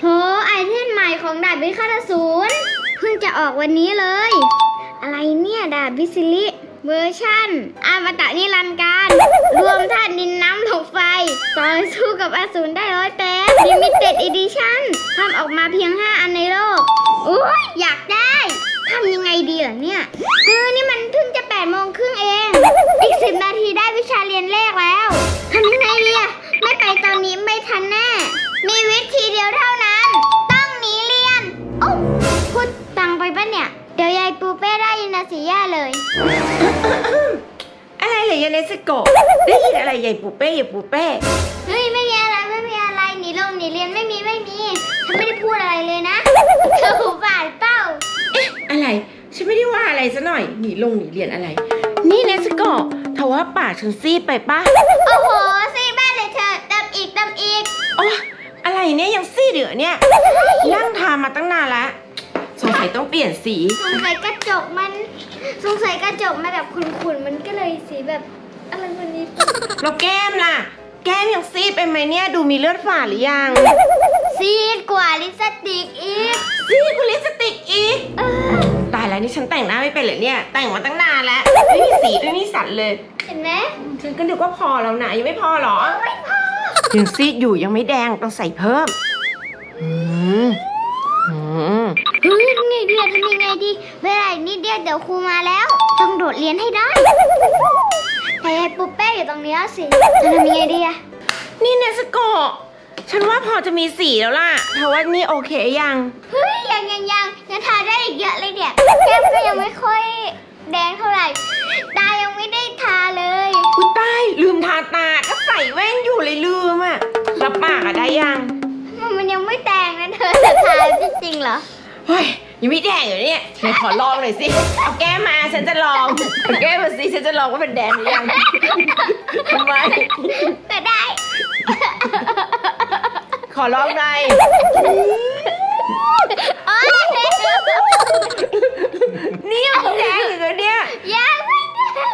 โหไอเทมใหม่ของดาบวิฆาตศูนย์เพิ่งจะออกวันนี้เลย อะไรเนี่ยดาบวิซิลิเวอร์ชั่นอมตะนิรันดร์การ รวมธาตุดินน้ำลมไฟ ต่อสู้กับอสูรได้ร้อยแปดลิมิเต็ดอีดิชั่นทำออกมาเพียง 5 อันในโลกอุ้ยอยากได้ทำยังไงดีล่ะเนี่ยเออนี่มันเพิ่งจะ8โมงครึ่งเอง อีก 10 นาทีได้วิชาเรียนเลขแล้วทำยังไงดีอะไม่ไปตอนนี้ไม่ทันแน่ มีวิธีเดียวเท่านั้น ต้องหนีเรียน โอ้พูดตังไปปะเนี่ย เดี๋ยวยายปูเป้ได้ยินนะสิย่าเลย อะไรเหรอยายเนสโกะได้ยินอะไรใหญ่ปูเป้ใหญ่ปูเป้ เฮ้ยไม่มีอะไรไม่มีอะไรหนีลงหนีเรียนไม่มีไม่มี ฉันไม่ได้พูดอะไรเลยนะเธอหูบาดเป้า อะไร ฉันไม่ได้ว่าอะไรซะหน่อย หนีลงหนีเรียนอะไร นี่เนสโกะเธอว่าปากฉันซีดไปปะโอ้โห เนี่ยยังซีดเหรอเนี่ย นั่งทามาตั้งนานละสงสัยต้องเปลี่ยนสี สงสัยกระจกมัน สงสัยกระจกมาแบบขุ่นๆ มันก็เลยสีแบบอะไรวันนี้ แล้วแก้มล่ะ แก้มยังซีดไปไหมเนี่ย ดูมีเลือดฝาดหรือยัง ซีดกว่าลิปสติกอีก ซีดกว่าลิปสติกอีก เออ ตายแล้วนี่ฉันแต่งหน้าไม่เป็นเลยเนี่ย แต่งมาตั้งนานแล้ว ไม่มีสีด้วยนี่สันเลย เห็นไหมฉันก็นึกว่าพอแล้วนะยังไม่พอเหรอ ไม่พอ ยังซีดอยู่ยังไม่แดงต้องใส่เพิ่ม อืมอืมเฮ้ยทำไงดีอะทำยังไงดี เวลาอีกนิดเดียวเดี๋ยวครูมาแล้ว ต้องโดดเรียนให้ได้ แต่ยายปุ๊บเป้อยู่ตรงนี้แล้วสิจะทำยังไงดีอะนี่เนสโกะฉันว่าพอจะมีสีแล้วล่ะเธอว่านี่โอเคยัง เฮ้ยยังยังยังยังทาได้อีกเยอะเลยเนี่ยแก้มก็ยังไม่ค่อย แดงเท่าไหร่ ตายังไม่ได้ทาเลย อุ้ยตายลืมทาตาก็ใส่แว่นอยู่เลยลืมอะรับปากอะได้ยังมันมันยังไม่แดงนะเธอจะทาจริงๆเหรอเฮ้ยยังไม่แดงอยู่เนี่ยไหนขอลองหน่อยสิ เอาแก้มมาฉันจะลองเอาแก้มมาสิฉันจะลองว่าเป็นแดงหรือยังทำไมก็ได้ ขอลองหน่อย โอ๊ยเนี่ยมันแดงอยู่เลยเนี่ยยังไม่แดง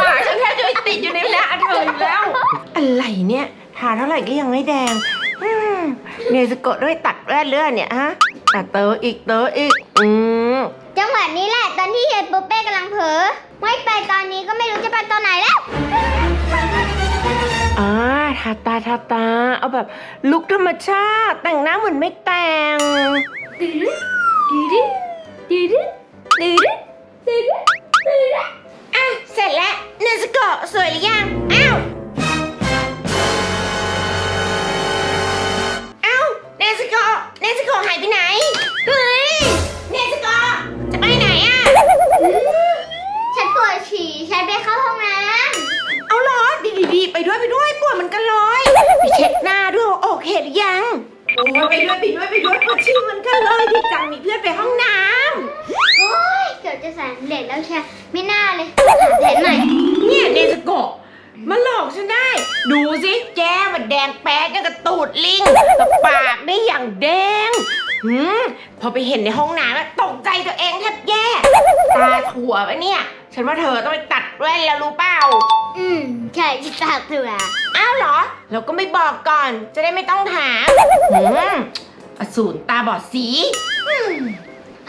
ปากฉันแทบจะไปติดอยู่ในหน้าเธออยู่แล้ว อะไรเนี่ยทาเท่าไหร่ก็ยังไม่แดงอืมเนสโกะด้วยตัดแว่นเลือดเนี่ยฮะอะเตออีกเตออีก อืมจังหวะนี้แหละตอนที่ยายปุ๊บเป้กำลังเผลอไม่ไปตอนนี้ก็ไม่รู้จะไปตอนไหนแล้ว อ่าทาตาทาตา เอาแบบลุกธรรมชาติ แต่งหน้าเหมือนไม่แต่งดื้อดื้อดื้อดื้อ ดื้อดื้อดื้อดื้ออะ เสร็จแล้วเนสโกะสวยหรือยัง แล้วใช่ไม่น่าเลยหาแผนใหม่ำเนี่ยเนสโกะมาหลอกฉันได้ ดูสิแจ้มันแดงแป๊ดยังกับตูดลิงกับปากได้อย่างแดงหืมพอไปเห็นในห้องน้ำแล้วตกใจตัวเองแทบแย่ตาถั่วปะเนี่ย ฉันว่าเธอต้องไปตัดแว่นแล้วรู้เปล่า อืมใช่จิตตาเถื่ออ้าวเหรอ เราก็ไม่บอกก่อนจะได้ไม่ต้องถามหืมอสูรตาบอดสี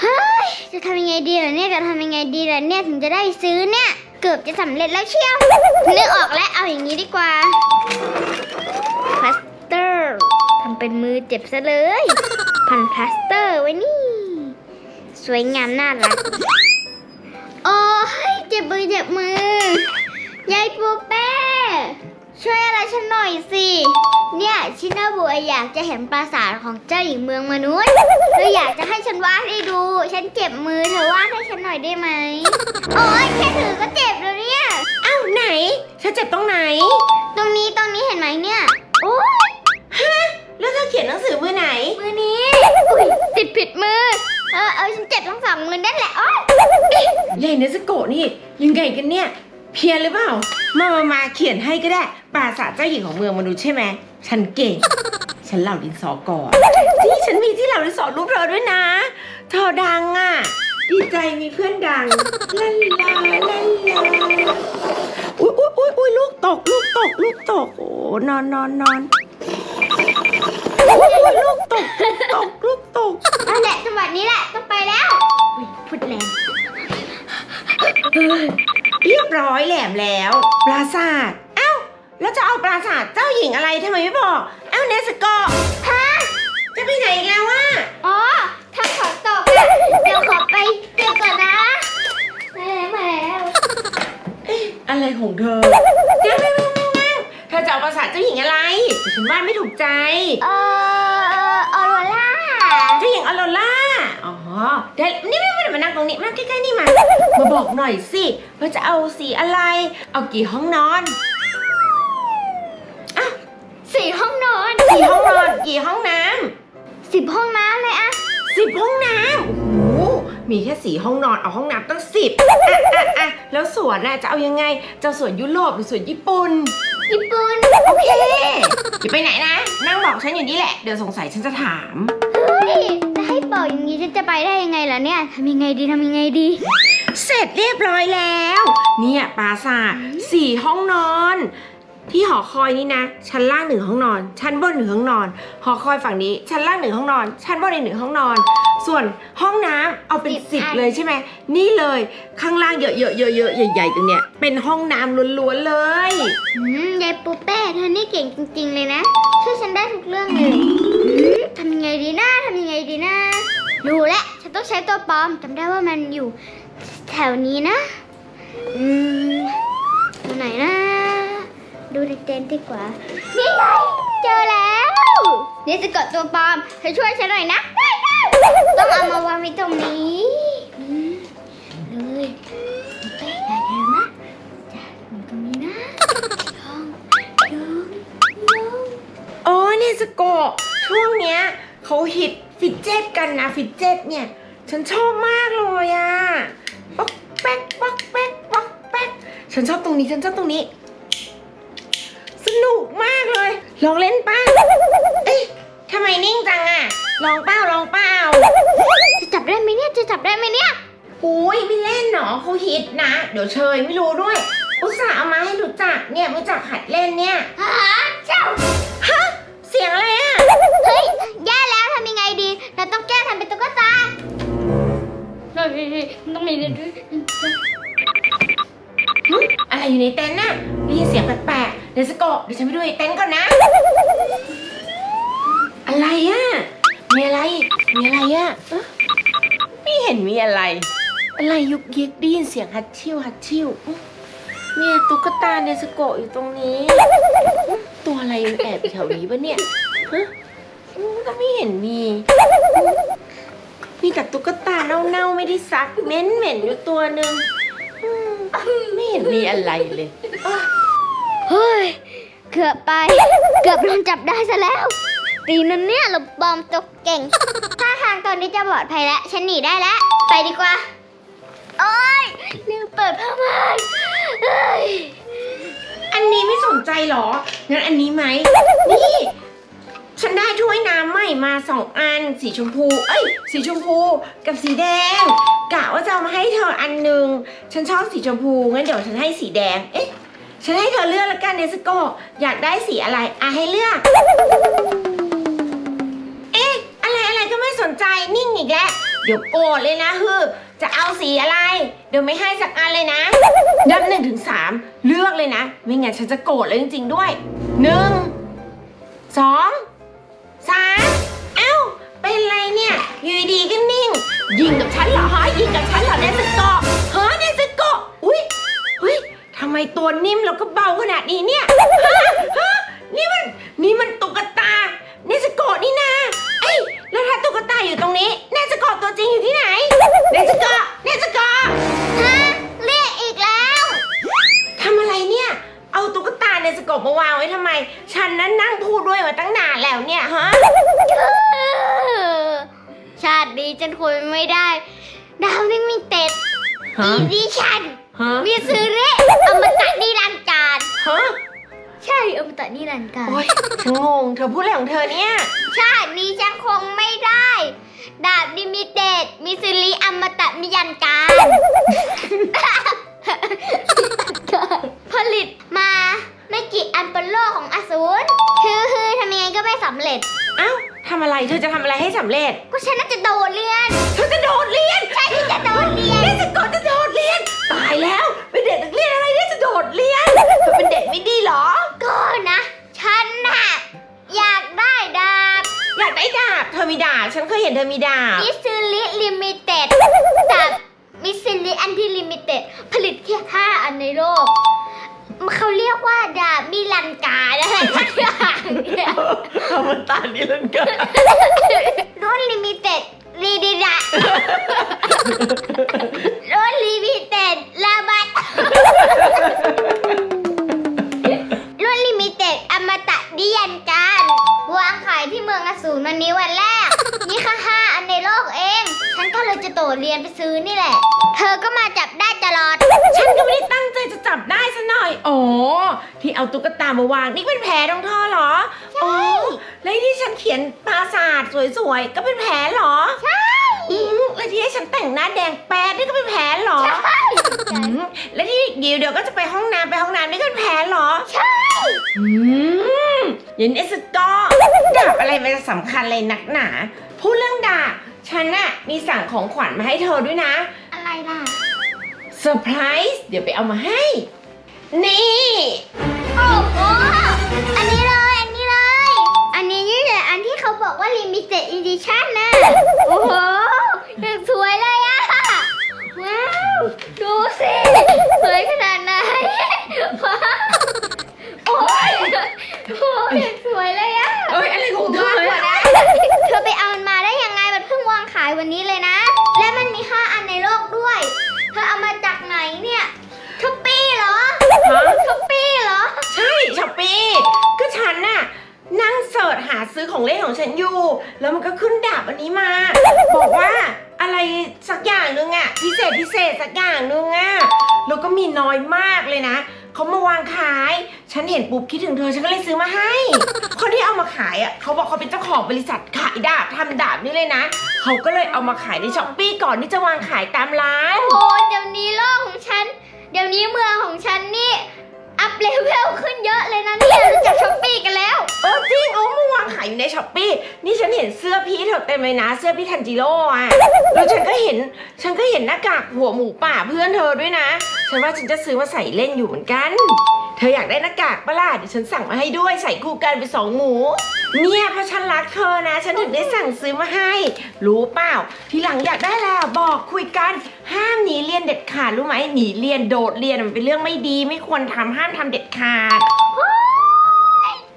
เฮ้ ยจะทำยังไงดีล่ะเนี่ยจะทำยังไงดีล่ะเนี่ยถึงจะได้ซื้อเนี่ย เกือบจะสำเร็จแล้วเชียวนึกออกแล้วเอาอย่างนี้ดีกว่าพลาสเตอร์ทำเป็นมือเจ็บซะเลยพันพลาสเตอร์ไว้นี่ สวยงามน่ารัก โอ้ยเจ็บมือเจ็บมือยายปูเป้ช่วยอะ ฉันหน่อยสิ เนี่ยชินาบัวอยากจะเห็นปราสาทของเจ้าหญิงเมืองมนุษย์เธออยากจะให้ฉันวาดให้ดู ฉันเจ็บมือเธอวาดให้ฉันหน่อยได้ไหม โอ้ยแค่ถือก็เจ็บแล้วเนี่ย อ้าวไหน ฉันเจ็บตรงไหน ตรงนี้ตรงนี้เห็นไหมเนี่ย โอ้ยฮะแล้วเธอเขียนหนังสือมือไหน มือนี้อุ้ยติดผิดมือ เออเออฉันเจ็บทั้งสองมือนั่นแหละโอ้ยใหญ่เนสโกะนี่ยังไงกันเนี่ย เพี้ยนหรือเปล่า มามามาเขียนให้ก็ได้ ปราสาทเจ้าหญิงของเมืองมนุษย์ใช่ไหมฉันเก่ง ฉันเหล่าดินสอก่อนที่ฉันมีที่เหล่าดินสอรูปเธอด้วยนะ เธอดังอะ ดีใจมีเพื่อนดังลาลาลาลาอุ้ยอุ้ยอุ้ยอุ้ยลูกตกลูกตกลูกตกโอ้นอนนอนนอนยลูกตกตกลูกตกนั่นแหละจังหวะนี้แหละต้องไปแล้วอุ๊ยพูดแรงเรียบร้อยแหลมแล้ว ปราสาทเอ้าแล้วจะ เอาปราสาทเจ้าหญิงอะไรทำไมไม่บอกเอ้าเนสโกะฮะจะไปไหนอีกแล้ววะอ๋อถ้าขอตกอะเดี๋ยวขอไปเก็บก่อนนะมาแล้วมาแล้วอะไรของเธอเดี๋ยวเดี๋ยวเดี๋ยวเดี๋ยวเธอจะเอาปราสาทเจ้าหญิงอะไรเดี๋ยวฉันว่าไม่ถูกใจ เอ่อออโรล่าเจ้าหญิงอโรล่า อ๋อ เดี๋ยวนี่ไม่ไม่มานั่งตรงนี้ มาใกล้ๆนี่มา มาบอกหน่อยสิว่าจะเอาสีอะไร เอากี่ห้องนอน กี่ห้องน้ำสิบห้องน้ำเลยอะสิบห้องน้ำโอ้โหมีแค่สี่ห้องนอนเอาห้องน้ำตั้งสิบอะอะอะแล้วสวนน่ะจะเอายังไงจะสวนยุโรปหรือสวนญี่ปุ่น ญี่ปุ่นโอเคอย่าไปไหนนะ นั่งบอกฉันอยู่นี่แหละ เดี๋ยวสงสัยฉันจะถาม เฮ้ยจะให้บอกอย่างนี้ฉันจะไปได้ยังไงล่ะเนี่ยทำยังไงดีทำยังไงดี เสร็จเรียบร้อยแล้ว เนี่ยปราสาทสี่ห้องนอน ที่หอคอยนี่นะ ชั้นล่างหนึ่งห้องนอน ชั้นบนหนึ่งห้องนอน หอคอยฝั่งนี้ ชั้นล่างหนึ่งห้องนอน ชั้นบนอีกหนึ่งห้องนอน ส่วนห้องน้ำเอาเป็นสิบสิบอัน เลยใช่ไหม นี่เลยข้างล่างเยอะๆเยอะๆเยอะๆใหญ่ๆตรงเนี้ยเป็นห้องน้ำล้วนๆเลย อืมยายปูเป้เธอนี่เก่งจริง ๆ เลยนะ ช่วยฉันได้ทุกเรื่องเลยอืมทำยังไงดีนะทำยังไงดีนะรู้แล้วฉันต้องใช้ตัวปลอมจำได้ว่ามันอยู่ แถวนี้นะ อืมอยู่ไหนนะ ดูในเต็นท์ดีกว่า นี่ไงเจอแล้ว นี่จะกดตัวปลอมเธอช่วยฉันหน่อยนะ ต้องเอามาวางไว้ตรงนี้เลยปูเป้อย่าเดินนะจะอยู่ตรงนี้นะลองลองลองอ๋อเนสโกะช่วงเนี้ยเขาฮิตฟิตเจ็ตกันนะฟิตเจ็ตเนี่ย ฉันชอบมากเลยอะป๊อกแป๊กป๊อกแป๊กป๊อกแป๊กฉันชอบตรงนี้ฉันชอบตรงนี้ ลยลองเล่นป้าเอ้ยทำไมนิ่งจังอะลองเป้าลองเป้าจะจับได้ไหมเนี่ยจะจับได้ไหมเนี่ยอุ้ยไม่เล่นหนอเขาฮิตนะ เดี๋ยวเชยไม่รู้ด้วย อุตส่าห์เอามาให้รู้จักเนี่ยไม่จักหัดเล่นเนี่ยหาเจ้าฮะเสียงอะไรอะเฮ้ยแย่แล้วทำยังไงดีเราต้องแก้ทำเป็นตุ๊กตาเฮ้ยต้องมีหึอะไรอยู่ในเต็นท์น่ะได้ยินเสียงแปลกๆ เดี๋ยวสโกะเดี๋ยวฉันไปดูในเต็นท์ก่อนนะ อะไรอะมีอะไร มีอะไรอะเอ๊ะไม่เห็นมีอะไร อะไรยุกยิกได้ยินเสียงฮัดชิวฮัดชิวอุ๊ยมีตุ๊กตาเนสโกะอยู่ตรงนี้ ตัวอะไรมันแอบอยู่แถวนี้ปะเนี่ยฮะอืมก็ไม่เห็นมี มีแต่ตุ๊กตาเน่าๆไม่ได้ซักเหม็นๆอยู่ตัวหนึ่งอืมไม่เห็นมีอะไรเลยอะ เฮ้ย เกือบไป เกือบโดนจับได้ซะแล้ว ตีนั้นเนี่ยเราปลอมตัวเก่ง ถ้าทางตอนนี้จะปลอดภัยแล้ว ฉันหนีได้แล้ว ไปดีกว่า โอ๊ยลืมเปิดผ้าม่านเฮ้ยอันนี้ไม่สนใจเหรอ งั้นอันนี้ไหม นี่ ฉันได้ถ้วยน้ำใหม่มาสองอัน สีชมพู เอ้ย สีชมพูกับสีแดง กะว่าจะเอามาให้เธออันหนึ่ง ฉันชอบสีชมพู งั้นเดี๋ยวฉันให้สีแดง เอ๊ะ ฉันให้เธอเลือกละกันเนสโกะอยากได้สีอะไรอะให้เลือก เอ๊ะ อะไรอะไรก็ไม่สนใจนิ่งอีกแล้วเดี๋ยวโกรธเลยนะฮือจะเอาสีอะไร เดี๋ยวไม่ให้สักอันเลยนะนับหนึ่งถึงสามเลือกเลยนะ ไม่งั้นฉันจะโกรธเลยจริง ๆ ด้วยหนึ่งสองสามเอ้า เป็นไรเนี่ยอยู่ดีๆก็นิ่ง ยิงกับฉันเหรอฮะยิงกับฉันเหรอเนสโก ไมตัวนิ่มแล้วก็เบาขนาดนี้เนี่ยฮะฮะนี่มันนี่มันตุ๊กตาเนสโกะนี่นาเอ้ยแล้วถ้าตุ๊กตาอยู่ตรงนี้เนสโกะตัวจริงอยู่ที่ไหนเนสโกะเนสโกะฮะเรียกอีกแล้วทำอะไรเนี่ย เอาตุ๊กตาในสกบมาวางไว้ทำไม ฉันนั้นนั่งพูดด้วยมาตั้งนานแล้วเนี่ยฮะ ชาตินี้ฉันคุยไม่ได้ ดาวนี่มีเต็ดฮะ อีดิชัน ฮะมีซื้อเละอมตะนิรันดร์การ ฮะใช่อมตะนิรันดร์การ โอ๊ยฉันงง เธอพูดอะไรของเธอเนี่ย ชาตินี้ฉันคงไม่ได้ ดาบดิมิเต็ดมีซิลิอมตะนิยันการผลิตมาไม่กี่อันบนโลกของอสูรคือคือทำยังไงก็ไม่สำเร็จ เอ้าทำอะไร เธอจะทำอะไรให้สำเร็จ ก็ฉันน่าจะโดดเรียน เธอจะโดดเรียน ใช่ที่จะโดดเรียนเนสโกะจะโดดเรียน ตายแล้ว เป็นเด็กนักเรียนอะไรเนี่ยจะโดดเรียนเธอเป็นเด็กไม่ดีเหรอ ก็นะ ฉันน่ะอยากได้ดาบอยากได้ดาบ เธอมีดาบ ฉันเคยเห็นเธอมีดาบ มิสซิลิลิมิเต็ดกับมิสซิลิอันที่ลิมิเต็ดผลิตแค่ห้าอันในโลก เขาเรียกว่าดาบมิลันกาอะไรสักอย่างเนี่ยอวตารนิรันดร์การรุ่นลิมิเต็ดรีดิดะรุ่น ลิมิเต็ดลาบัตรุ่นลิมิเต็ดอมตะดิยันการวางขายที่เมืองอสูรวันนี้วันแรก นี่แค่ห้าอันในโลกเอง ฉันก็เลยจะโตดเรียนไปซื้อนี่แหละ เธอก็มาจับได้ตลอด ฉันก็ไม่ได้ตั้งใจจะจับได้ซะหน่อยอ๋อที่เอาตุ๊กตามาวางนี่เป็นแผลตรงท่อเหรอ ใช่แล้วที่ฉันเขียนปราสาทสวยๆ ก็เป็นแผลเหรอ ใช่ อืมแล้วที่ให้ฉันแต่งหน้าแดงแป๊ดนี่ก็เป็นแผลเหรอใช่อืมแล้วที่เดี๋ยวเดี๋ยวก็จะไปห้องน้ำไปห้องน้ำนี่ก็เป็นแผลเหรอ ใช่อืมยินเอสก็ดาบอะไรมันจะสำคัญเลยนักหนาพูดเรื่องดาบฉันน่ะมีสั่งของขวัญมาให้เธอด้วยนะ อะไรล่ะเซอร์ไพรส์เดี๋ยวไปเอามาให้ นี่ โอ้โหอันนี้เลย อันนี้เลย อันนี้นี่แหละอันที่เขาบอกว่า limited edition นะโอ้โห ยังสวยเลยอะว้าว ดูสิ สวยขนาดไหนว้าวโอ้ยโอ้ยยังสวยเลยอะเอ้ยอะไรของเธอมากกว่าอะนะเธอไปเอามันมาได้ยังไง มันเพิ่งวางขายวันนี้เลยนะ และมันมีห้าอันในโลกด้วย เธอเอามาจากไหนเนี่ยช้อปปี้เหรอฮะ ช้อปปี้เหรอ ใช่ช้อปปี้ก็ฉันน่ะนั่งเสิร์ชหาซื้อของเล่นของฉันอยู่ แล้วมันก็ขึ้นดาบอันนี้มา บอกว่าอะไร สักอย่างนึงอะพิเศษพิเศษสักอย่างนึงอะแล้วก็มีน้อยมากเลยนะเขามาวางขาย ฉันเห็นปุ๊บคิดถึงเธอ ฉันก็เลยซื้อมาให้ คนที่เอามาขายอะเขาบอกเขาเป็นเจ้าของบริษัทขายดาบทำดาบนี่เลยนะ เขาก็เลยเอามาขายในช้อปปี้ก่อนที่จะวางขายตามร้าน โอ้เดี๋ยวนี้โลกของฉัน เดี๋ยวนี้เมืองของฉันนี่ อัพเลเวลขึ้นเยอะเลยนะเนี่ยรู้จักช้อปปี้กันแล้ว เออจริงโอ้มาวางขายอยู่ในช้อปปี้นี่ฉันเห็นเสื้อพี่เธอเต็มเลยนะ เสื้อพี่ทันจิโร่อะแล้วฉันก็เห็น ฉันก็เห็นหน้ากากหัวหมูป่าเพื่อนเธอด้วยนะ ฉันว่าฉันจะซื้อมาใส่เล่นอยู่เหมือนกัน เธออยากได้หน้ากากปะล่ะเดี๋ยวฉันสั่งมาให้ด้วยใส่คู่กันไปสองหมู เนี่ยเพราะฉันรักเธอนะ ฉันถึงได้สั่งซื้อมาให้ รู้เปล่า ทีหลังอยากได้แล้วบอกคุยกัน ห้ามหนีเรียนเด็ดขาดรู้ไหมหนีเรียนโดดเรียนมันเป็นเรื่องไม่ดีไม่ควรทำห้ามทำเด็ดขาด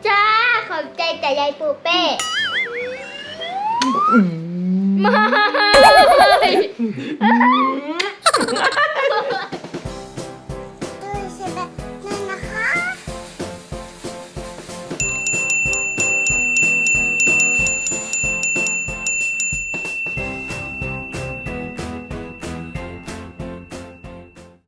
จ้าขอบใจแต่ยายปูเป้ไม่